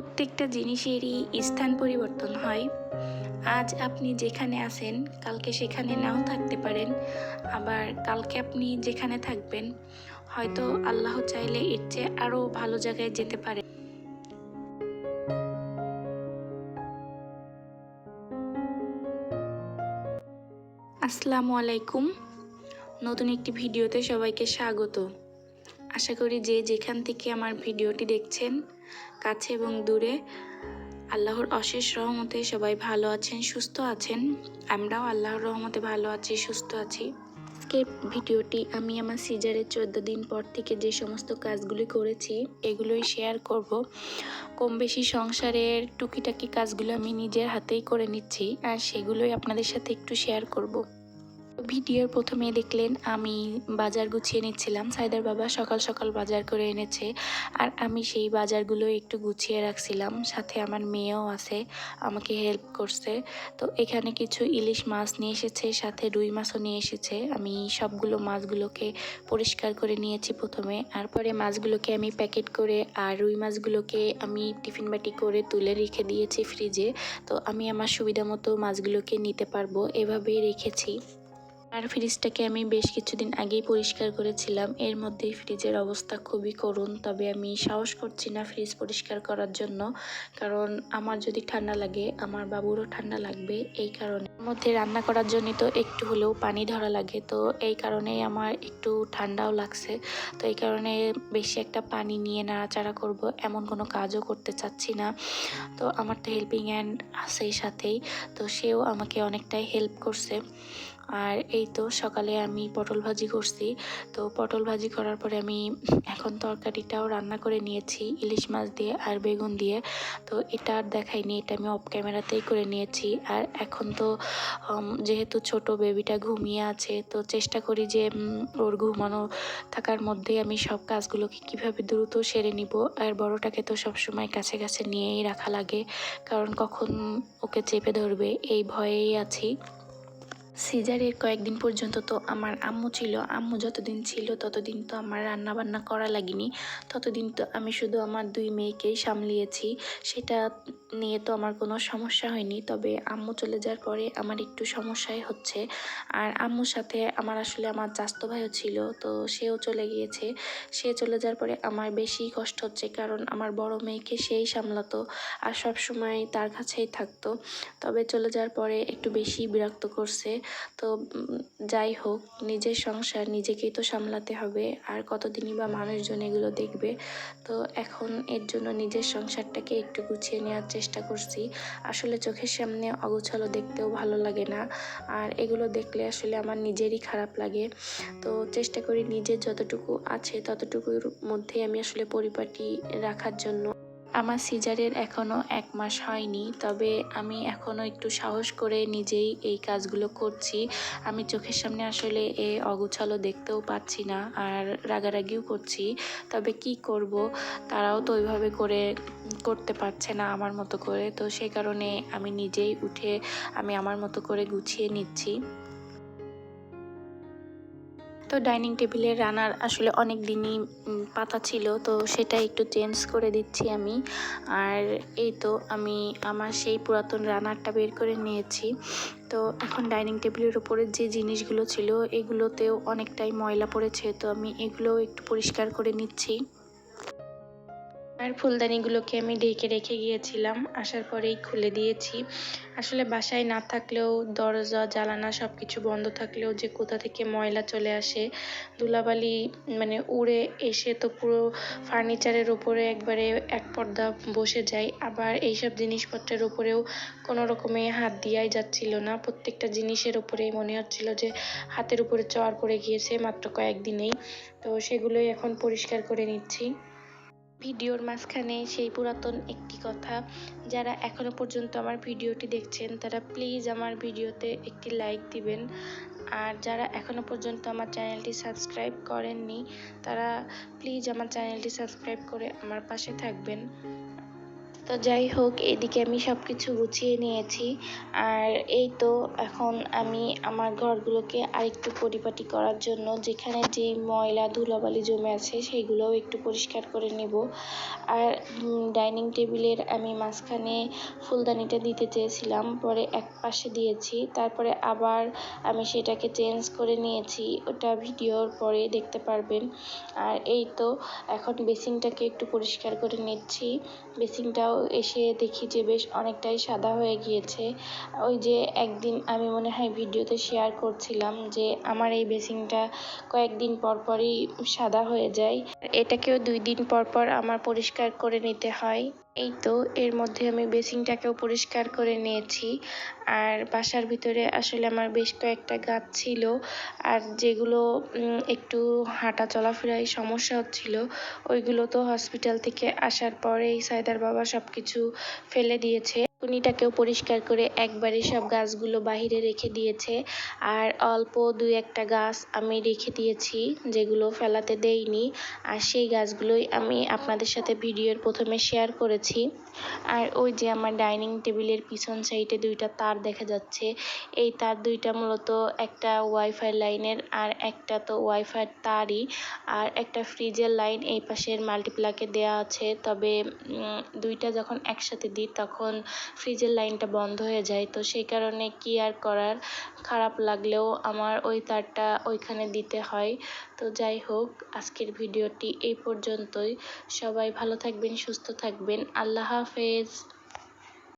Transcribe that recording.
প্রত্যেকটা জিনিসেরই স্থান পরিবর্তন হয়। আজ আপনি যেখানে আছেন, কালকে সেখানে নাও থাকতে পারেন। আবার কালকে আপনি যেখানে থাকবেন, হয়তো আল্লাহ চাইলে এর চেয়ে আরও ভালো জায়গায় যেতে পারে আসসালামু আলাইকুম। নতুন একটি ভিডিওতে সবাইকে স্বাগত। আশা করি যে যেখান থেকে আমার ভিডিওটি দেখছেন, কাছে এবং দূরে, আল্লাহর অশেষ রহমতে সবাই ভালো আছেন, সুস্থ আছেন। আমরাও আল্লাহর রহমতে ভালো আছি, সুস্থ আছি। আজকের ভিডিওটি আমি আমার সিজারের চোদ্দ দিন পর থেকে যে সমস্ত কাজগুলি করেছি, এগুলোই শেয়ার করব। কম বেশি সংসারের টুকিটাকি কাজগুলো আমি নিজের হাতেই করে নিচ্ছি, আর সেগুলোই আপনাদের সাথে একটু শেয়ার করব। ভিডিওর প্রথমে দেখলেন আমি বাজার গুছিয়ে নিচ্ছিলাম। সাইদার বাবা সকাল সকাল বাজার করে এনেছে আর আমি সেই বাজারগুলো একটু গুছিয়ে রাখছিলাম। সাথে আমার মেয়েও আছে, আমাকে হেল্প করছে। তো এখানে কিছু ইলিশ মাছ নিয়ে এসেছে, সাথে রুই মাছও নিয়ে এসেছে। আমি সবগুলো মাছগুলোকে পরিষ্কার করে নিয়েছি প্রথমে। আর পরে মাছগুলোকে আমি প্যাকেট করে আর রুই মাছগুলোকে আমি টিফিন বাটি করে তুলে রেখে দিয়েছি ফ্রিজে। তো আমি আমার সুবিধা মতো মাছগুলোকে নিতে পারব। এভাবেই রেখেছি। আর ফ্রিজটাকে আমি বেশ কিছুদিন আগেই পরিষ্কার করেছিলাম। এর মধ্যেই ফ্রিজের অবস্থা খুবই করুণ, তবে আমি সাহস করছি না ফ্রিজ পরিষ্কার করার জন্য, কারণ আমার যদি ঠান্ডা লাগে, আমার বাবুরও ঠান্ডা লাগবে, এই কারণে। মধ্যে রান্না করার জন্য তো একটু হলেও পানি ধরা লাগে, তো এই কারণেই আমার একটু ঠান্ডাও লাগছে। তো এই কারণে বেশি একটা পানি নিয়ে নাড়াচাড়া করব, এমন কোনো কাজও করতে চাচ্ছি না। তো আমার তো হেল্পিং হ্যান্ড আছে সাথেই, তো সেও আমাকে অনেকটাই হেল্প করছে। আর এই তো সকালে আমি পটল ভাজি করছি। তো পটল ভাজি করার পরে আমি এখন তরকারিটাও রান্না করে নিয়েছি, ইলিশ মাছ দিয়ে আর বেগুন দিয়ে। তো এটা আর দেখাইনি, এটা আমি অফ ক্যামেরাতেই করে নিয়েছি। আর এখন তো যেহেতু ছোট বেবিটা ঘুমিয়ে আছে, তো চেষ্টা করি যে ওর ঘুমানো থাকার মধ্যেই আমি সব কাজগুলোকে কীভাবে দ্রুত সেরে নিব। আর বড়টাকে তো সবসময় কাছে কাছে নিয়েই রাখা লাগে, কারণ কখন ওকে চেপে ধরবে, এই ভয়েই আছি। সিজারের কয়েকদিন পর্যন্ত তো আমার আম্মু ছিল, আম্মু যতদিন ছিল ততদিন তো আমার রান্না বান্না করা লাগেনি। ততদিন তো আমি শুধু আমার দুই মেয়েকেই সামলিয়েছি, সেটা নিয়ে তো আমার কোনো সমস্যা হয়নি। তবে আম্মু চলে যাওয়ার পরে আমার একটু সমস্যাই হচ্ছে। আর আম্মুর সাথে আমার আসলে আমার চাস্তো ভাইও ছিল, তো সেও চলে গিয়েছে। সে চলে যাওয়ার পরে আমার বেশি কষ্ট হচ্ছে, কারণ আমার বড় মেয়েকে সেই সামলাতো আর সব সময় তার কাছেই থাকতো। তবে চলে যাওয়ার পরে একটু বেশি বিরক্ত করছে। তো যাই হোক, নিজের সংসার নিজেকেই তো সামলাতে হবে। আর কতদিনই বা মানুষজন এগুলো দেখবে? তো, এখন এর জন্য নিজের সংসারটাকে একটু গুছিয়ে নেওয়ার চেষ্টা করছি। আসলে চোখের সামনে অগোছালো দেখতেও ভালো লাগে না। আর এগুলো দেখলে আসলে আমার নিজেরই খারাপ লাগে। তো, চেষ্টা করি নিজের যতটুকু আছে ততটুকুর মধ্যে আমি আসলে পরিপাটি রাখার জন্য আমার সিজারের এখনও এক মাস হয়নি, তবে আমি এখনও একটু সাহস করে নিজেই এই কাজগুলো করছি। আমি চোখের সামনে আসলে এ অগুছালো দেখতেও পাচ্ছি না আর রাগারাগিও করছি, তবে কি করব? তারাও তো ওইভাবে করে করতে পারছে না আমার মতো করে, তো সেই কারণে আমি নিজেই উঠে আমি আমার মতো করে গুছিয়ে নিচ্ছি। তো ডাইনিং টেবিলের রানার আসলে অনেক দিনই পাতা ছিল, তো সেটা একটু চেঞ্জ করে দিচ্ছি আমি। আর এই তো আমি আমার সেই পুরাতন রানারটা বের করে নিয়েছি। তো এখন ডাইনিং টেবিলের উপরে যে জিনিসগুলো ছিল, এগুলোতেও অনেকটাই ময়লা পড়েছে, তো আমি এগুলোও একটু পরিষ্কার করে নিচ্ছি। আর ফুলদানিগুলোকে আমি ঢেকে রেখে গিয়েছিলাম, আসার পরেই খুলে দিয়েছি। আসলে বাসায় না থাকলেও, দরজা জ্বালানা সব কিছু বন্ধ থাকলেও যে কোথা থেকে ময়লা চলে আসে, ধুলাবালি মানে উড়ে এসে তো পুরো ফার্নিচারের উপরে একবারে এক পর্দা বসে যায়। আবার এইসব জিনিসপত্রের উপরেও কোনো রকমে হাত দিয়াই যাচ্ছিল না। প্রত্যেকটা জিনিসের উপরেই মনে হচ্ছিল যে হাতের উপরে চর পড়ে গিয়েছে মাত্র কয়েকদিনেই। তো সেগুলোই এখন পরিষ্কার করে নিচ্ছি। ভিডিওর মাঝখানে সেই পুরাতন একটি কথা। যারা এখনও পর্যন্ত আমার ভিডিওটি দেখছেন, তারা প্লিজ আমার ভিডিওতে একটি লাইক দিবেন। আর যারা এখনও পর্যন্ত আমার চ্যানেলটি সাবস্ক্রাইব করেননি, তারা প্লিজ আমার চ্যানেলটি সাবস্ক্রাইব করে আমার পাশে থাকবেন। তো যাই হোক, এদিকে আমি সব কিছু গুছিয়ে নিয়েছি। আর এই তো এখন আমি আমার ঘরগুলোকে আরেকটু পরিপাটি করার জন্য, যেখানে যে ময়লা ধুলাবালি জমে আছে সেইগুলোও একটু পরিষ্কার করে নেব। আর ডাইনিং টেবিলের আমি মাঝখানে ফুলদানিটা দিতে চেয়েছিলাম, পরে এক পাশে দিয়েছি। তারপরে আবার আমি সেটাকে চেঞ্জ করে নিয়েছি, ওটা ভিডিওর পরে দেখতে পারবেন। আর এই তো এখন বেসিনটাকে একটু পরিষ্কার করে নিচ্ছি। বেসিনটাও এসে দেখি যে বেশ অনেকটাই সাদা হয়ে গিয়েছে। ওই যে একদিন আমি মনে হয় ভিডিওতে শেয়ার করছিলাম যে আমার এই বেসিনটা কয়েকদিন পর পরই সাদা হয়ে যায়। এটাকেও দুই দিন পর পর আমার পরিষ্কার করে নিতে হয়। এই তো, এর মধ্যে আমি বেসিনটাকেও পরিষ্কার করে নিয়েছি। আর বাসার ভিতরে আসলে আমার বেশ কয়েকটা গাছ ছিল। আর যেগুলো একটু হাঁটা চলাফেরায় সমস্যা হচ্ছিল, ওইগুলো তো হসপিটাল থেকে আসার পরেই সাইদার বাবা সব কিছু ফেলে দিয়েছে। উনিটাকেও পরিষ্কার করে একবারে সব গাছগুলো বাহিরে রেখে দিয়েছে। আর অল্প দুই একটা গাছ আমি রেখে দিয়েছি, যেগুলো ফেলাতে দেইনি। আর সেই গাছগুলোই আমি আপনাদের সাথে ভিডিওর প্রথমে শেয়ার করেছি। আর ওই যে আমার ডাইনিং টেবিলের পিছন সাইডে দুইটা তার দেখা যাচ্ছে। এই তার দুইটা মূলত একটা ওয়াইফাই লাইনের আর একটা তো ওয়াইফাই তারই। আর একটা ফ্রিজের লাইন এই পাশের মাল্টিপ্লাকে দেওয়া আছে। তবে দুইটা যখন একসাথে দিই, তখন ফ্রিজের লাইনটা বন্ধ হয়ে যায়। তো সেই কারণে কি আর করার? খারাপ লাগলেও আমার ওই তারটা ওইখানে দিতে হয়। তো যাই হোক, আজকের ভিডিওটি এই পর্যন্তই। সবাই ভালো থাকবেন, সুস্থ থাকবেন। আল্লাহ হাফেজ।